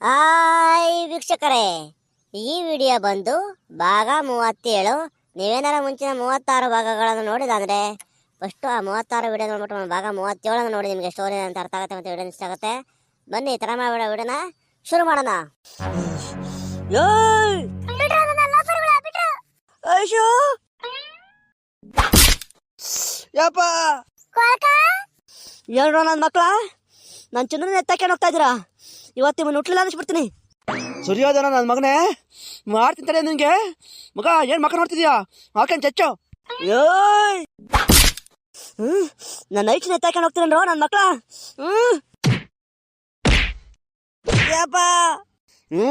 Hi ವೀಕ್ಷಕರೇ. ಈ video ಬಂದು ಭಾಗ ಮೂವತ್ತೇಳು. ನೀವೇನಾರ ಮುಂಚಿನ ಮೂವತ್ತಾರು ಭಾಗಗಳನ್ನು ನೋಡಿದಂದ್ರೆ ಫಸ್ಟು ಆ ಮೂವತ್ತಾರು ವಿಡಿಯೋ ನೋಡ್ಬಿಟ್ಟು ಒಂದು ಭಾಗ ಮೂವತ್ತೇಳನ್ನು ನೋಡಿ ನಿಮಗೆ ಸ್ಟೋರಿ ಅಂತ ಅರ್ಥ ಆಗುತ್ತೆ ಮತ್ತು ವಿಡಿಯೋ ಇಷ್ಟ ಆಗುತ್ತೆ. ಬನ್ನಿ ಈ ಥರ ಮಾಡಬೇಡ ವಿಡಿಯೋನ ಶುರು ಮಾಡೋಣ! ಯಪ್ಪ! ಹೇಳ್ರೋ ನನ್ನ ಮಕ್ಳ? ನನ್ನ ಚಂದ್ರನ ಎತ್ತಕ್ಕೆ ಹೋಗ್ತಾ ಇದ್ದೀರಾ? ಇವತ್ತು ನಿಮ್ಮನ್ನು ಹುಟ್ಲಿಲ್ಲ ಬಿಡ್ತೀನಿ ಸರಿಯಾದನ ನನ್ನ ಮಗನೇ. ಮಾಡ್ತೀನಿ ತಡೆ ನಿನಗೆ. ಮಗ ಏನು ಮಕ್ಕ ನೋಡ್ತಿದ್ಯಾ? ಹಾಕನ್ ಚಚ್ಚು. ಏಯ್! ನನ್ನ ಐಚಿನ ಎತ್ತಾಕೊಂಡು ಹೋಗ್ತೀರನ್ರೋ ನನ್ನ ಮಕ್ಳ. ಹ್ಮ್. ಯಪ್ಪ. ಹ್ಞೂ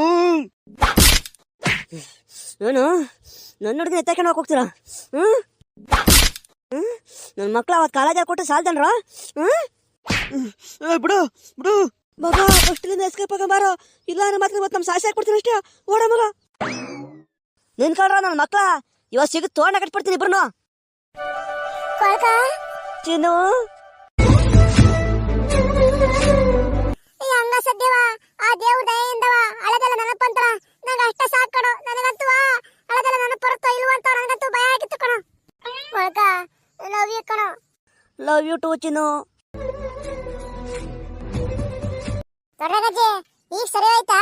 ಏನು? ನನ್ನ ಹುಡುಗನ ಎತ್ತಾಕೊಂಡು ಹೋಗ್ತೀರಾ? ಹ್ಮ್. ಹ್ಮ್ ನನ್ನ ಮಕ್ಳ ಅವತ್ತು ಕಾಲೇಜಲ್ಲಿ ಕೊಟ್ಟು ಸಾಲ್ದನ್ರೋ ಹ್ಮ್. ಏ, ಬಿಡು ಬಿಡು. ಮಗ ಅಷ್ಟರಿಂದ ಎಸ್ಕೇಪ್ ಬಾರೋ. ಇಲ್ಲ ಅಂದ್ರೆ ಮಾತ್ರ ಮತ್ತೆ ನಮ್ಮ ಸಾಸಿ ಹಾಕ್ಬಿಡ್ತೀನಿ ಅಷ್ಟೇ. ಓಡ ಮಗ. ನಿನ್ಕೊಳ್ರ ನನ್ನ ಮಕ್ಳ. ಇವತ್ತು ಸಿಗುತ್ತೆ ತೋರಣ ಕಟ್ಬಿಡ್ತೀನಿ ಇಬ್ರು ಚಿನ್ನು. ಹಂಗ ಸದ್ಯವ. ಆ ದೇವ್ರ ದಯೆಯಿಂದವ. ಹಳೆದೆಲ್ಲ ನೆನಪಂತರ ನಂಗ ಅಷ್ಟ ಸಾಕ್ ಕಣೋ. ನನಗಂತೂ ಹಳೆದೆಲ್ಲ ನೆನಪು ಬರುತ್ತೋ ಇಲ್ವೋ ಅಂತ ನನಗಂತೂ ಭಯ ಆಗಿತ್ತು ಕಣ. ಒಳಗ ಲವ್ ಯು ಕಣ. ಲವ್ ಯು ಟು ಚಿನ್ನು. ದೊಡ್ಡಗಜ್ಜಿ ಈಗ ಸರಿ ಹೋಯ್ತಾ?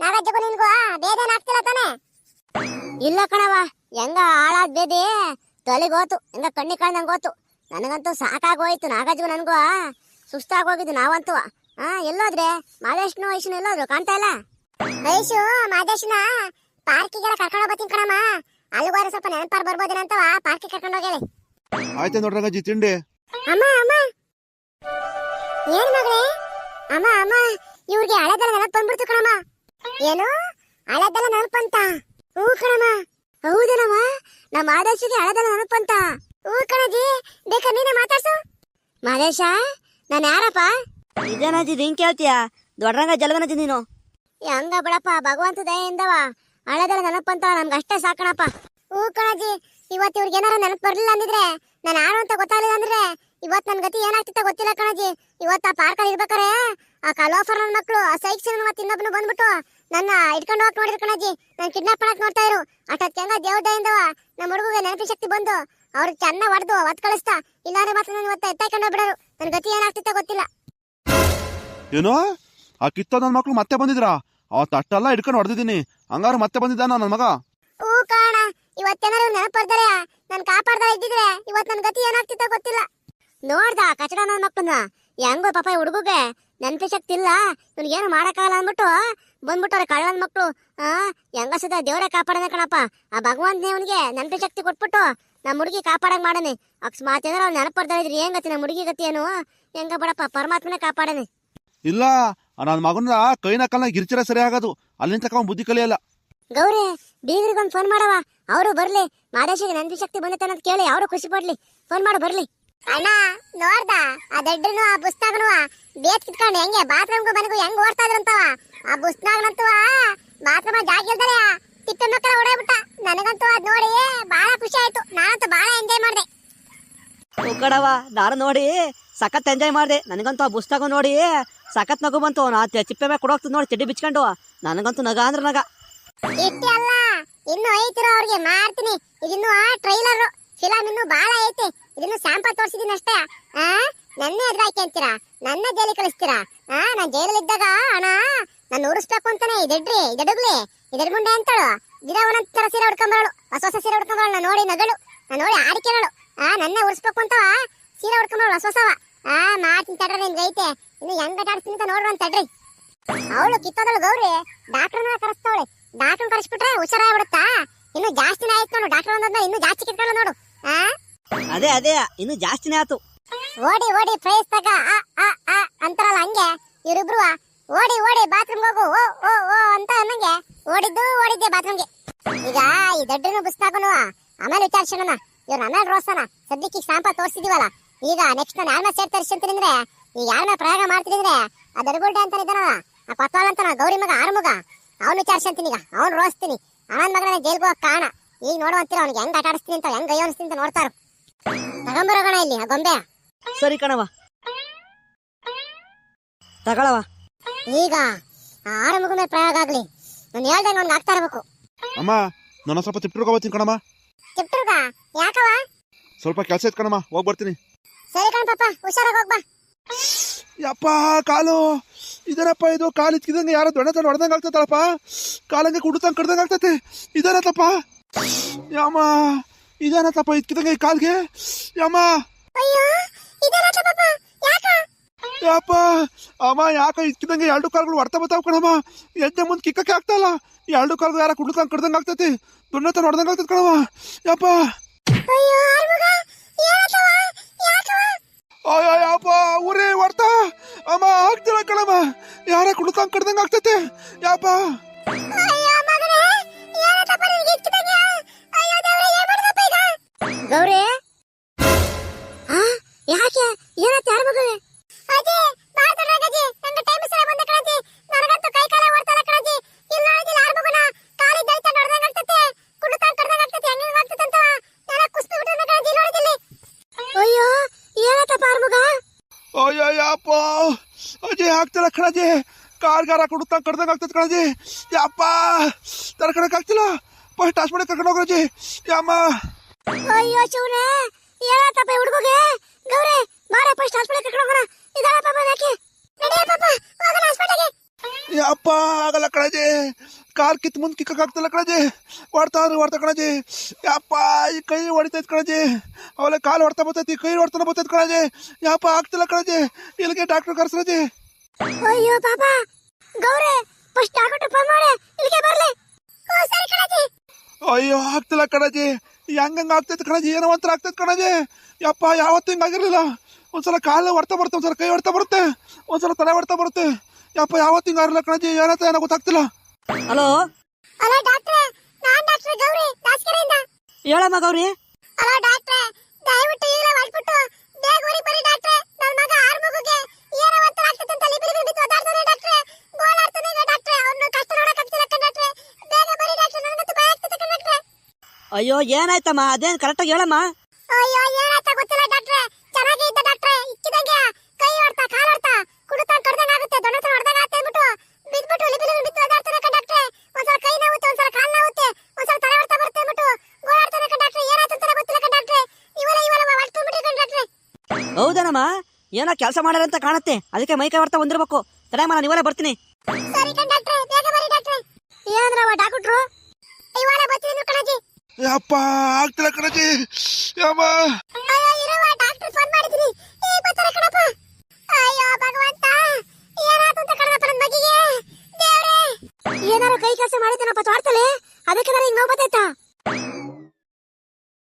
ನಾಗಜ್ಜಗೂ ನಿನ್ಗೂ ಬೇದೇನ್ ಆಗ್ತಿಲ್ಲ ತಾನೆ? ಇಲ್ಲ ಕಣವ ಹೆಂಗ ಹಾಳಾದ್ ಬೇದಿ? ತೊಲಿಗೋತು ಹೆಂಗ ಕಣ್ಣಿ ಕಾಣ್ದಂಗ್ ಗೋತು ನನಗಂತೂ ಸಾಕಾಗೋಯ್ತು ನಾಗಜ್ಗೂ ನನಗೂ. ಸುಸ್ತಾಗೋಗಿದ್ದು ನಾವಂತೂ. ಹಾ ಎಲ್ಲೋದ್ರೆ? ಮಾದೇಶ್ನು ವಯಸ್ಸು ಎಲ್ಲೋದ್ರು? ಕಾಣ್ತಾ ಇಲ್ಲ? ವಯಸ್ಸು ಮಾದೇಶನ ಪಾರ್ಕಿಗೆಲ್ಲ ಕರ್ಕೊಂಡು ಹೋಗ್ತೀನಿ ಕಣಮ್ಮ. ಅಲ್ಲಿಗೋದ್ರೆ ಸ್ವಲ್ಪ ನೆನಪಾರ್ ಬರ್ಬೋದೇನ ಅಂತವ ಪಾರ್ಕಿಗೆ ಕರ್ಕೊಂಡು ಹೋಗ್ಯಾಳೆ ಆಯ್ತು ನೋಡ್ರಿ ರಂಗಜ್ಜಿ ತಿಂಡಿ. ಅಮ್ಮ ಅಮ್ಮ. ಏನ್ ಮಗಳೇ? ಅಮ್ಮ ಅಮ್ಮ. ಇವ್ರಿಗೆ ಹಳೆದೆಲ್ಲ ನೆನಪು ಬಂದ್ಬಿಡ್ತು ಕಣಮ್ಮ. ಏನು? ಹಳೆದೆಲ್ಲ ನೆನಪಂತ ಹೂ ಕಣಮ್ಮ. ಹೌದೇನವ ನಮ್ಮ ಆದರ್ಶಿಗೆ ಹಳದಲ್ಲ ನೆನಪಂತ ಹೂ ಕಣಜಿ ಬೇಕಾ ನೀನೆ ಮಾತಾಡ್ಸು? ಮಾದೇಶ ನಾನು ಯಾರಪ್ಪ? ಇದೇನಾಜಿ ಹಿಂಗ್ ಕೇಳ್ತೀಯ? ದೊಡ್ಡರಂಗ ಜಲಗನಜ್ಜಿ ನೀನು. ಹಂಗ ಬಿಡಪ್ಪ ಭಗವಂತ ದಯೆಯಿಂದವ. ಹಳದಲ್ಲ ನೆನಪಂತ ನಮ್ಗೆ ಅಷ್ಟೇ ಸಾಕಣಪ್ಪ. ಹೂ ಕಣಜಿ ಇವತ್ತು ಇವ್ರಿಗೆ ಏನಾರ ನೆನಪು ಬರ್ಲಿಲ್ಲ ಅಂದಿದ್ರೆ ನಾನು ಯಾರು ಅಂತ ಗೊತ್ತಾಗಲಿಲ್ಲ ಅಂದ್ರೆ ಇವತ್ತು ನನ್ನ ಗತಿ ಏನಾಗ್ತಿತ್ತ ಗೊತ್ತಿಲ್ಲ ಕಣಜಿ. ಇವತ್ತು ಆ ಪಾರ್ಕಲ್ಲಿ ಇರ್ಬೇಕಾರೆ ಆ ಕಲೋಫರ್ ನನ್ನ ಮಕ್ಕಳು ಆ ಸೈಕ್ಸನ್ ಮತ್ತೆ ಇನ್ನೊಬ್ಬನು ಬಂದ್ಬಿಟ್ಟು ನನ್ನ ಇಟ್ಕೊಂಡು ಹೋಗ್ ನೋಡಿದ್ರು ಕಣಜಿ ನಾನು ಕಿಡ್ನಾಪ್ ಮಾಡಕ್ ನೋಡ್ತಾ ಇರು. ದೇವ ದೇವದಯಿಂದವ ನಮ್ಮ ಹುಡುಗಗೆ ನೆನಪಿನ ಶಕ್ತಿ ಬಂದು. ಅವ್ರಿಗೆ ಚೆನ್ನ ಹೊಡೆದು ಒತ್ ಕಳಿಸ್ತಾ. ಇಲ್ಲಾಂದ್ರೆ ಮಾತ್ರ ನಾನು ಇವತ್ತು ಎತ್ತಾಕೊಂಡು ಬಿಡೋರು ನನ್ನ ಗತಿ ಏನಾಗ್ತಿತ್ತ ಗೊತ್ತಿಲ್ಲ. ಏನೋ? ಆ ಕಿತ್ತ ನನ್ನ ಮಕ್ಕಳು ಮತ್ತೆ ಬಂದಿದ್ರಾ? ಆ ತಟ್ಟೆಲ್ಲ ಹಿಡ್ಕೊಂಡು ಹೊಡೆದಿದ್ದೀನಿ. ಹಂಗಾರು ಮತ್ತೆ ಬಂದಿದ್ದಾನ ನನ್ನ ಮಗ? ಓ ಕಾಣ ಇವತ್ತೇನಾರು ನೆನಪು ಬರ್ತಾರೆ ನಾನು ಕಾಪಾಡ್ತಾ ಇದ್ದಿದ್ರೆ ಇವತ್ತು ನನ್ನ ಗತಿ ಏನಾಗ್ತಿತ್ತ ಗೊತ್ತಿಲ್ಲ. ನೋಡ್ದ ಕಚಡ ನನ್ನ ಮಕ್ಕಳನ್ನ ಹೆಂಗೋ ಪಾಪ ಹುಡುಗಗೆ. ನೆನಪಿ ಶಕ್ತಿ ಇಲ್ಲ. ಏನು ಮಾಡಕ್ಕಾಗಲ್ಲ ಅಂದ್ಬಿಟ್ಟು ಬಂದ್ಬಿಟ್ಟವ್ರೆ ಕಳ್ಳನ ಮಕ್ಕಳು ಆ ಹೆಂಗ ಸದ ದೇವರೇ ಕಾಪಾಡೋಣ ಕಣಪ್ಪ. ಆ ಭಗವಂತ ಅವನಿಗೆ ನೆನಪಿ ಶಕ್ತಿ ಕೊಟ್ಬಿಟ್ಟು ನಮ್ಮ ಹುಡುಗಿ ಕಾಪಾಡಂಗ್ ಮಾಡನೆ ಅಕಸ್ಮಾತ್ ಏನಾರ ಅವ್ನು ನೆನಪು ಬರ್ತಾ ಇದ್ರಿ ಏನ್ ಗತಿ ನಮ್ಮ ಹುಡುಗಿ ಗತಿ ಏನು? ಹೆಂಗ ಬಿಡಪ್ಪ ಪರಮಾತ್ಮನೇ ಕಾಪಾಡನೆ ಇಲ್ಲ ನನ್ನ ಮಗನ ಕೈನ ನಕಲ್ನ ಗಿರ್ಚರ ಸರಿ ಆಗೋದು. ಅಲ್ಲಿಂದ ಬುದ್ಧಿ ಕಲಿಯಲ್ಲ ಗೌರಿ ಬೀಗರಿಗೊಂದು ಫೋನ್ ಮಾಡವ ಅವರು ಬರ್ಲಿ. ಮಾದೇಶಿಗೆ ನೆನಪು ಶಕ್ತಿ ಬಂದೈತೆ ಅನ್ನೋದು ಕೇಳಿ ಅವರು ಖುಷಿ ಪಡ್ಲಿ. ಫೋನ್ ಮಾಡು ಬರ್ಲಿ. ಅಣ್ಣ ನೋಡ್ದ? ಆ ದಡ್ಡನು ಆ ಪುಸ್ತಕನು ಬೇತ್ ಕಿತ್ಕೊಂಡು ಹೆಂಗೆ ಬಾತ್ರೂಮ್ಗೂ ಮನೆಗೂ ಹೆಂಗ್ ಓಡ್ತಾ ಇದ್ರಂತವ ಆ ಪುಸ್ತಕನಂತೂ ಬಾತ್ರೂಮ್ ಜಾಗ ತಿಟ್ಟ ತಿಪ್ಪೆ ಮಕ್ಕಳ ಹೊಡೆಬಿಟ್ಟ ನನಗಂತೂ ಅದ್ ನೋಡಿ ಬಹಳ ಖುಷಿ ಆಯ್ತು. ನಾನಂತೂ ಬಹಳ ಎಂಜಾಯ್ ಮಾಡಿದೆ. ಕಡವ ನಾನು ನೋಡಿ ಸಖತ್ ಎಂಜಾಯ್ ಮಾಡಿದೆ. ನನಗಂತೂ ಆ ಪುಸ್ತಕ ನೋಡಿ ಸಖತ್ ನಗು ಬಂತು. ನಾ ಚಿಪ್ಪೆ ಮೇಲೆ ಕೊಡೋಗ್ತದೆ ನೋಡಿ ಚಡ್ಡಿ ಬಿಚ್ಕೊಂಡು. ನನಗಂತೂ ನಗ ಅಂದ್ರೆ ನಗ. ಇಷ್ಟೇ ಅಲ್ಲ ಇನ್ನು ಐತಿರೋ ಅವ್ರಿಗೆ ಮಾಡ್ತೀನಿ ಇದಿನ್ನು ಟ್ರೈಲರ್ ಫಿಲಮ್ ಇನ್ನು ಬಹಳ ಐತಿ. ಇದನ್ನು ಸ್ಯಾಂಪಲ್ ತೋರಿಸಿದೀನಿ ಅಷ್ಟೇ. ಆ? ನನ್ನ ಎದುರಾಯ್ಕೆ ಅಂತೀರಾ? ನನ್ನ ಜೈಲಿಗೆ ಕಳಿಸ್ತೀರಾ? ಆ, ನಾನ್ ಜೈಲಲ್ಲಿ ಇದ್ದಾಗ ಅಣ್ಣ, ನಾನು ಉರಿಸ್ಬೇಕು ಅಂತಾನೆ ಇದಡ್ರಿ ಇದಡುಗ್ಲಿ ಇದರ ಮುಂಡೆ ಅಂತಾಳು. ದಿನ ಒಂದೊಂದ್ ತರ ಸೀರೆ ಹುಡ್ಕೊಂಬರಳು ಹೊಸ ಹೊಸ ಸೀರೆ ಉಡ್ಕೊಂಬರಳು, ನಾನು ನೋಡಿ ನಗಳು, ನಾನು ನೋಡಿ ಆಡಿಕೆರಳು ಆ, ನನ್ನ ಉರಿಸ್ಬೇಕು ಅಂತವ, ಸೀರೆ ಹುಡ್ಕೊಂಬರಳು ಹೊಸ ಹೊಸವ. ಆ ಮಾಡ್ತೀನಿ ತಡ್ರಿ ನಿಮ್ಗೆ ಐತೆ. ಇನ್ನು ಹೆಂಗ್ ಆಟಾಡ್ತೀನಿ ಅಂತ ನೋಡ್ರಿ ಅಂತ ತಡ್ರಿ. ಅವಳು ಕಿತ್ತೋದಳು ಗೌರಿ ಡಾಕ್ಟರ್ನ ಕರೆಸ್ತಾವಳೆ. ಡಾಕ್ಟರ್ ಕರೆಸ್ಬಿಟ್ರೆ ಹುಷಾರಾಗ್ಬಿಡುತ್ತಾ? ಇನ್ನು ಜಾಸ್ತಿನೇ ಆಯ್ತು ನೋಡು, ಡಾಕ್ಟರ್ ಒಂದೊಂದು ಇನ್ನು ಜಾಸ್ತಿ ಕಿತ್ಕೊಳ್ಳೋ ನೋಡು. ಆ? ಅದೇ ಅದೇ, ಇನ್ನು ಜಾಸ್ತಿನೇ ಆತು. ಓಡಿ ಓಡಿ ಪ್ರೈಸ್ ತಗ ಆ ಆ ಆ ಅಂತಾರಲ್ಲ ಹಂಗೆ. ಇವರಿಬ್ರು, ಓಡಿ ಓಡಿ ಬಾತ್ರೂಮ್ ಹೋಗು, ಓ ಓ ಓ ಅಂತ ಅನ್ನಂಗೆ. ಓಡಿದ್ದು, ಓಡಿದ್ದೆ ಬಾತ್ರೂಮ್ಗೆ ಈಗ ಈ ದಡ್ಡನು ಬುಸ್ತಾಗನು ಆಮೇಲೆ ವಿಚಾರಿಸೋಣ ಇವ್ರು ಆಮೇಲೆ ರೋಸನ ಸದ್ಯಕ್ಕೆ ಸ್ಟಾಂಪ ತೋರಿಸಿದೀವಲ್ಲ. ಈಗ ನೆಕ್ಸ್ಟ್ ನಾನು ಯಾರನ್ನ ಸೇರ್ ತರಿಸ್ತೀನಿ ಈ ಯಾರನ್ನ ಪ್ರಯೋಗ ಮಾಡ್ತಿದ್ರೆ ಆ ದರ್ಗುಡ್ಡೆ ಅಂತ ಇದ್ದಾನಲ್ಲ, ಆ ಪತ್ವಾಳ ಅಂತ ಗೌರಿ ಮಗ, ಆರು ಮಗ. ಅವನು ವಿಚಾರಿಸ್ತೀನಿ ಈಗ. ಅವ್ನು ರೋಸ್ತೀನಿ. ಆನಂದ್ ಮಗನ ಜೈಲ್ಗೆ ಕಾಣ. ಕಾರಣ ಈಗ ನೋಡುವಂತೀರ ಅವ್ನಿಗೆ ಹೆಂಗ್ ಆಟ ಅಂತ, ಹೆಂಗ್ ಗೈ ಅಂತ ನೋಡ್ತಾರು. ತಗೊಂಬರೋಣ ಇಲ್ಲಿ ಆ ಗೊಂಬೆ. ಸರಿ ಕಣವ ತಗೊಳವ ಈಗ ಆರ ಮಗನ ಪ್ರಯೋಗ ಆಗ್ಲಿ. ನಾನು ಹೇಳ್ದಂಗೆ ಅವ್ನಿಗೆ ಆಗ್ತಾ ಇರ್ಬೇಕು. ಅಮ್ಮ ನಾನು ಸ್ವಲ್ಪ ತಿಪ್ಪಿಡ್ಕೊ ಬರ್ತೀನಿ ಕಣಮ್ಮ. ಚಿಪ್ಟುರ್ಗ ಯಾಕವ ಸ್ವಲ್ಪ ಕೆಲಸ ಇತ್ತು ಕಣಮ್ಮ ಹೋಗಿ ಬರ್ತೀನಿ. ಸರಿ ಕಣ ಪಾಪ ಹುಷಾರಾಗಿ ಹೋಗ್ಬಾ ಯಪ್ಪ ಕಾಲು. ಇದೇನಪ್ಪ ಇದು ಕಾಲು ಇಚ್ಕಿದಂಗೆ ಯಾರೋ ದೊಡ್ಡ ದೊಡ್ಡ ಹೊಡೆದಂಗೆ ಆಗ್ತೈತಲ್ಲಪ್ಪ. ಕಾಲಂಗೆ ಕುಡ್ತಂಗೆ ಕಡ್ದಂಗೆ ಆಗ್ತೈತೆ. ಇದೇನತ್ತಪ್ಪ ಯಮ್ಮ. ಇದೇನತ್ತಪ್ಪ ಇದ್ಕಿದಂಗೆ ಈ ಕಾಲ್ಗೆ? ಯಮ್ಮ! ಯಪ್ಪ! ಅಮ್ಮ ಯಾಕ? ಇದ್ಕಿದಂಗೆ ಎರಡು ಕಾಲ್ಗಳು ಹೊಡ್ತಾ ಬರ್ತಾವ ಕಣಮ್ಮ. ಎದ್ದೆ ಮುಂದೆ ಕಿಕ್ಕಕ್ಕೆ ಆಗ್ತಾಯಿಲ್ಲ ಎರಡು ಕಾಲ್ಗಳು ಯಾರ ಕುಡ್ತಂಗೆ ಕಡ್ದಂಗೆ ಆಗ್ತೈತಿ? ದೊಡ್ಡ ಹೊಡೆದಂಗೆ ಆಗ್ತೈತಿ ಕಣಮ್ಮ. ಯಪ್ಪ! ಅಯ್ಯೋ ಆರ್ಮುಗ ಏನತ್ತವ? ಯಾಕವ? ಅಯ್ಯೋ ಯಪ್ಪ! ಊರೇ ಹೊಡ್ತಾ? ಅಮ್ಮ ಆಗ್ತಿಲ್ಲ ಕಣಮ್ಮ. ಯಾರ ಕುಡ್ತಂಗೆ ಕಡ್ದಂಗೆ ಆಗ್ತೈತಿ? ಯಪ್ಪ! ಗೌರಿ? ಯಾಕೆ? ಏನತ್ತೆ ಯಾರ ಮಗಳೇ? ಅಜ್ಜಿ ಗಜ್ಜಿ ನಂಗೆ ಟೈಮ್ ಸಲ ಬಂದ ಕಣಜ್ಜಿ. ನನಗಂತೂ ಕೈ ಕಾಲ ಕಣಜ್ಜಿ. ಇಲ್ಲ ನೋಡಿದಿಲ್ಲ ಮಗನ? ಕಾಲಿ ದೈತ ನೋಡ್ದಂಗ ಆಗ್ತತೆ. ಕುಡ್ತಾನ್ ಕಡ್ದಂಗ ಆಗ್ತತೆ. ಹೆಂಗ್ ಆಗ್ತತೆ ಅಂತ ನೆಲ ಕುಸ್ತು ಬಿಟ್ಟು ಕಣಜ್ಜಿ ನೋಡಿದಿಲ್ಲಿ ಅಯ್ಯೋ ಏನತ್ತಪ್ಪ ಆರ್ಮುಗ ಅಯ್ಯಯ್ಯಪ್ಪ ಅಜಯ್ ಆಗ್ತಿಲ್ಲ ಕಣಜಿ ಕಾರ್ಗಾರ ಕುಡುತ್ತ ಕಡ್ದಂಗೆ ಆಗ್ತದೆ ಕಣಜಿ ಯಪ್ಪ ತರ್ಕಣಕ್ ಆಗ್ತಿಲ್ಲ. ಫಸ್ಟ್ ಹಾಸ್ಪಿಟಲ್ ಕರ್ಕೊಂಡು ಹೋಗ್ರಜಿ ಯಮ್ಮ. ಅಯ್ಯೋ ಶಿವನೇ ಏನತ್ತಪ್ಪ ಹುಡುಗಗೆ ಗೌರಿ ಬಾರ ಫಸ್ಟ್ ಹಾಸ್ಪಿಟಲ್ ಕರ್ಕೊಂಡು ಹೋಗೋಣ ಇದಾರ ಪಾಪ ಯಾಕೆ ನಡಿಯ ಪಾಪ ಹೋಗೋಣ ಹಾಸ್ಪಿಟಲ್ಗೆ ಯಪ್ಪ ಆಗಲ್ಲ ಕಣಜಿ ಕಾಲ್ ಕಿತ್ ಮುಂದೆ ಕಿಕ್ಕಕ್ ಆಗ್ತಿಲ್ಲ ಕಣಜಿ ಹೊಡ್ತಾ ಅಂದ್ರೆ ಹೊಡ್ತಾ ಕಣಜಿ ಯಪ್ಪ ಈ ಕೈ ಹೊಡಿತೈತ್ ಕಣಜಿ ಅವಳೆ ಕಾಲು ಹೊಡ್ತಾ ಬರ್ತೈತಿ ಕೈ ಹೊಡ್ತಾನೆ ಬರ್ತೈತಿ ಕಣಜಿ ಯಪ್ಪ ಆಗ್ತಿಲ್ಲ ಕಣಜಿ ಇಲ್ಲಿಗೆ ಡಾಕ್ಟರ್ ಕರ್ಸ್ರಜಿ ಅಯ್ಯೋ ಪಾಪ ಗೌರಿ ಫಸ್ಟ್ ಡಾಕ್ಟರ್ ಫೋನ್ ಮಾಡಿ ಇಲ್ಲಿಗೆ ಬರ್ಲಿ ಓ ಸರಿ ಕಣಜ್ಜಿ ಅಯ್ಯೋ ಆಗ್ತಿಲ್ಲ ಕಣಜಿ. ಹೆಂಗಂಗೆ ಆಗ್ತೈತೆ ಕಣಜಿ? ಏನೋ ಒಂಥರ ಆಗ್ತೈತೆ ಕಣಜಿ. ಯಪ್ಪ ಯಾವತ್ತೂ ಹಿಂಗಾಗಿರಲಿಲ್ಲ ಒಂದ್ಸಲ ಕಾಲು ಹೊಡ್ತಾ ಬರುತ್ತೆ ಒಂದ್ಸಲ ಕೈ ಹೊಡ್ತಾ ಬರುತ್ತೆ ಒಂದ್ಸಲ ತಲೆ ಹೊಡ್ತಾ ಬರುತ್ತೆ. ಯಪ್ಪ ಯಾವತ್ತೂ ಹಿಂಗಾಗಿರಲಿಲ್ಲ ಕಣಜಿ. ಏನಂತ ಏನೋ ಗೊತ್ತಾಗ್ತಿಲ್ಲ. ಹಲೋ? ಹಲೋ ಡಾಕ್ಟ್ರೆ ನಾನು ಡಾಕ್ಟರ್ ಗೌರಿ ದಾಸ್ಕೆರೆಯಿಂದ ಹೇಳಮ್ಮ ಗೌರಿ. ಹಲೋ ಅಯ್ಯೋ ಏನಾಯ್ತಮ್ಮ? ಅದೇನ್ ಕರೆಕ್ಟ್ ಆಗಿ ಹೇಳಮ್ಮ? ಅಯ್ಯೋ ಏನಾಯ್ತ ಗೊತ್ತಿಲ್ಲ ಡಾಕ್ಟ್ರೆ. ಚೆನ್ನಾಗಿ ಇದ್ದ ಡಾಕ್ಟ್ರೆ. ಇಕ್ಕಿದಂಗೆ ಕೈ ಹೊಡ್ತಾ ಕಾಲ್ ಹೊಡ್ತಾ ಕುಡತಾ ಕಡ್ದಂಗ ಆಗುತ್ತೆ ದೊಣ್ಣತ ಹೊಡ್ದಂಗ ಆಗುತ್ತೆ ಅಂದ್ಬಿಟ್ಟು ಬಿದ್ಬಿಟ್ಟು ಲಿಬಿಲಿ ಬಿತ್ತು ಒದ್ದಾಡ್ತಾನೆ ಡಾಕ್ಟರ್ ಡಾಕ್ಟ್ರೆ. ಒಂದ್ಸಲ ಕೈ ನೋವುತ್ತೆ ಒಂದ್ಸಲ ಕಾಲ್ ನೋವುತ್ತೆ ಒಂದ್ಸಲ ತಲೆ ಹೊಡ್ತಾ ಬರುತ್ತೆ ಅಂದ್ಬಿಟ್ಟು ಗೋಳಾಡ್ತಾನೆ ಕಣ್ ಡಾಕ್ಟ್ರೆ. ಏನಾಯ್ತು ಅಂತ ಗೊತ್ತಿಲ್ಲ ಡಾಕ್ಟರ್. ಡಾಕ್ಟ್ರೆ ಇವಲ ಇವಲ ಹೊಡ್ಕೊಂಡ್ಬಿಟ್ರಿ ಡಾಕ್ಟರ್ ಡಾಕ್ಟ್ರೆ. ಹೌದೇನಮ್ಮ? ಏನೋ ಕೆಲಸ ಅಂತ ಕಾಣುತ್ತೆ. ಅದಕ್ಕೆ ಮೈ ಕೈ ಹೊಡ್ತಾ ಬಂದಿರಬೇಕು. ತಡೆಯಮ್ಮ ನಾನು ಇವರೇ ಬರ್ತೀನಿ. ಸರಿ ಕಣ್ ಡಾಕ್ಟ್ರೆ ಬೇಗ ಬರಿ ಡಾಕ್ಟ್ರೆ. ಏನಂದ್ರವ ಡಾಕ್ಟ್ರು? ಕಣಪ್ಪ ಆಗ್ತಿಲ್ಲ ಕಣಜಿ. ದೇವ್ರೇ. ಏನಾರು ಕೈ ಕೆಲಸ ಮಾಡಿದ್ದೇನಪ್ಪ ತೋರ್ತಲೆ ಅದಕ್ಕೆ